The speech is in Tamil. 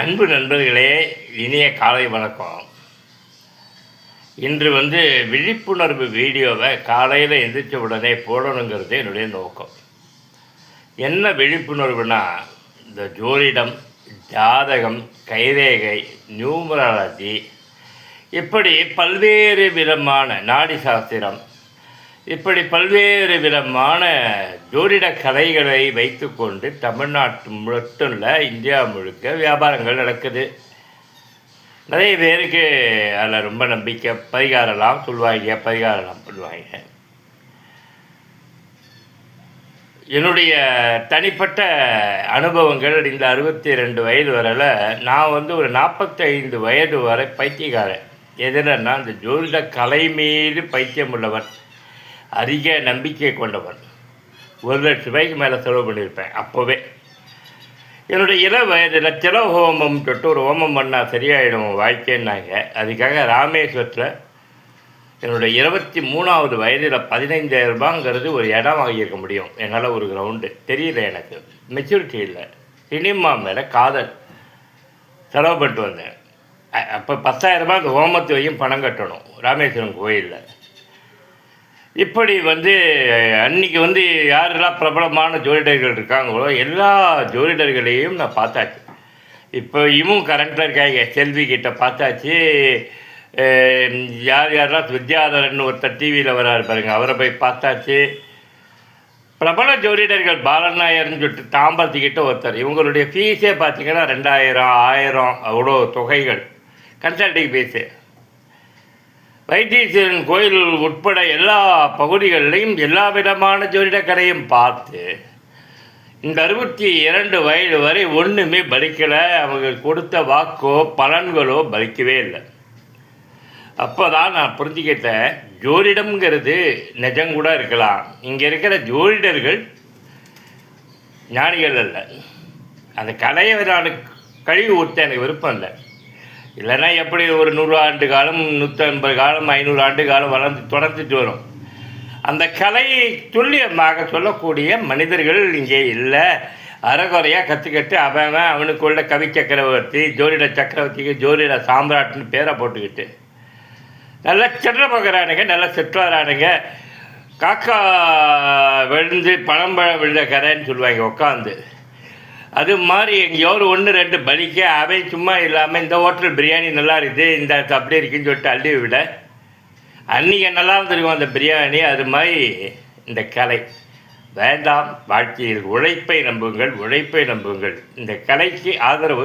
அன்பு நண்பர்களே இனிய காலை வணக்கம். இன்று வந்து விழிப்புணர்வு வீடியோவை காலையில் எந்திரிச்ச உடனே போடணுங்கிறது என்னுடைய நோக்கம். என்ன விழிப்புணர்வுனா இந்த ஜோதிடம் ஜாதகம் கைரேகை நியூமராலஜி இப்படி பல்வேறு விதமான நாடி சாஸ்திரம் இப்படி பல்வேறு விதமான ஜோதிட கலைகளை வைத்துக்கொண்டு தமிழ்நாட்டு மட்டும் இல்லை இந்தியா முழுக்க வியாபாரங்கள் நடக்குது. நிறைய பேருக்கு அதில் ரொம்ப நம்பிக்கை பரிகாரம்லாம் சொல்லுவாங்க பரிகாரம்லாம் பண்ணுவாங்க. என்னுடைய தனிப்பட்ட அனுபவங்கள் இந்த அறுபத்தி ரெண்டு வயது வரையில் நான் வந்து ஒரு நாற்பத்தைந்து வயது வரை பைத்தியக்காரன். எதுனா இந்த ஜோதிட கலை மீது பைத்தியம் உள்ளவன் அதிக நம்பிக்கை கொண்டவன். ஒரு லட்ச ரூபாய்க்கு மேலே செலவு பண்ணியிருப்பேன் அப்போவே. என்னுடைய இள வயதில் தில ஹோமம் தொட்டு ஒரு ஹோமம் பண்ணால் சரியாயிடும் வாழ்க்கைன்னாங்க. அதுக்காக ராமேஸ்வரத்தில் என்னுடைய இருபத்தி மூணாவது வயதில் பதினைஞ்சாயிரம் ரூபாங்கிறது ஒரு இடம் வாங்கியிருக்க முடியும். என்னால் ஒரு கிரவுண்டு தெரியல எனக்கு. மெச்சூரிட்டி இல்லை. சினிமா மேலே காதல். செலவு பண்ணிட்டு வந்தேன். அப்போ பத்தாயிரம் ரூபாய் ஹோமத்தையும் பணம் கட்டணும். ராமேஸ்வரம் கோயிலில். இப்படி வந்து அன்னைக்கு வந்து யாரெல்லாம் பிரபலமான ஜோதிடர்கள் இருக்காங்களோ எல்லா ஜோதிடர்களையும் நான் பார்த்தாச்சு. இப்போ இவங்க கரண்ட்டில் இருக்காங்க செல்வி கிட்ட பார்த்தாச்சு. யார் யாரெல்லாம் வித்யாதரன் ஒருத்தர் டிவியில் வராரு பாருங்க அவரை போய் பார்த்தாச்சு. பிரபல ஜோதிடர்கள் பாலன் நாயர்னு சொல்லிட்டு தாம்பரத்துக்கிட்ட ஒருத்தர். இவங்களுடைய ஃபீஸே பார்த்தீங்கன்னா ரெண்டாயிரம் ஆயிரம் அவ்வளோ தொகைகள். கன்சல்டிங் ஃபீஸு வைத்தீஸ்வரன் கோயில் உட்பட எல்லா பகுதிகளிலையும் எல்லா விதமான ஜோதிடக்கடையும் பார்த்து இந்த அறுபத்தி இரண்டு வயது வரை ஒன்றுமே பலிக்கலை. அவங்க கொடுத்த வாக்கோ பலன்களோ பலிக்கவே இல்லை. அப்போ தான் நான் புரிஞ்சுக்கிட்டேன் ஜோதிடம்ங்கிறது நிஜங்கூட இருக்கலாம். இங்கே இருக்கிற ஜோதிடர்கள் ஞானிகள் அல்ல. அந்த கலையை நான் கழிவு ஊற்ற எனக்கு விருப்பம் இல்லை. இல்லைன்னா எப்படி ஒரு நூறு ஆண்டு காலம் நூற்றம்பது காலம் ஐநூறு ஆண்டு காலம் வளர்ந்து தொடர்ந்துட்டு வரும். அந்த கலையை துல்லியமாக சொல்லக்கூடிய மனிதர்கள் இங்கே இல்லை. அறகுறையாக கற்றுக்கிட்டு அவன் அவன் அவனுக்குள்ள கவி சக்கரவர்த்தி ஜோதிட சக்கரவர்த்திக்கு ஜோதிட சாம்ராட்னு பேரை போட்டுக்கிட்டு. நல்ல சென்ற போகிறானுங்க நல்ல சிற்றாரானுங்க. காக்கா விழுந்து பழம்பழம் விழுந்த கதைன்னு சொல்லுவாங்க உட்காந்து அது மாதிரி எங்கேயோ ஒரு ஒன்று ரெண்டு பலிக்க அவன் சும்மா இல்லாமல் இந்த ஹோட்டல் பிரியாணி நல்லா இருக்குது இந்த அப்படி இருக்குன்னு சொல்லிட்டு அள்ளி விட. அன்றைக்கி நல்லா இருந்திருக்கும் அந்த பிரியாணி அது மாதிரி இந்த கலை. வேண்டாம் வாழ்க்கையில் உழைப்பை நம்புங்கள் உழைப்பை நம்புங்கள். இந்த கலைக்கு ஆதரவு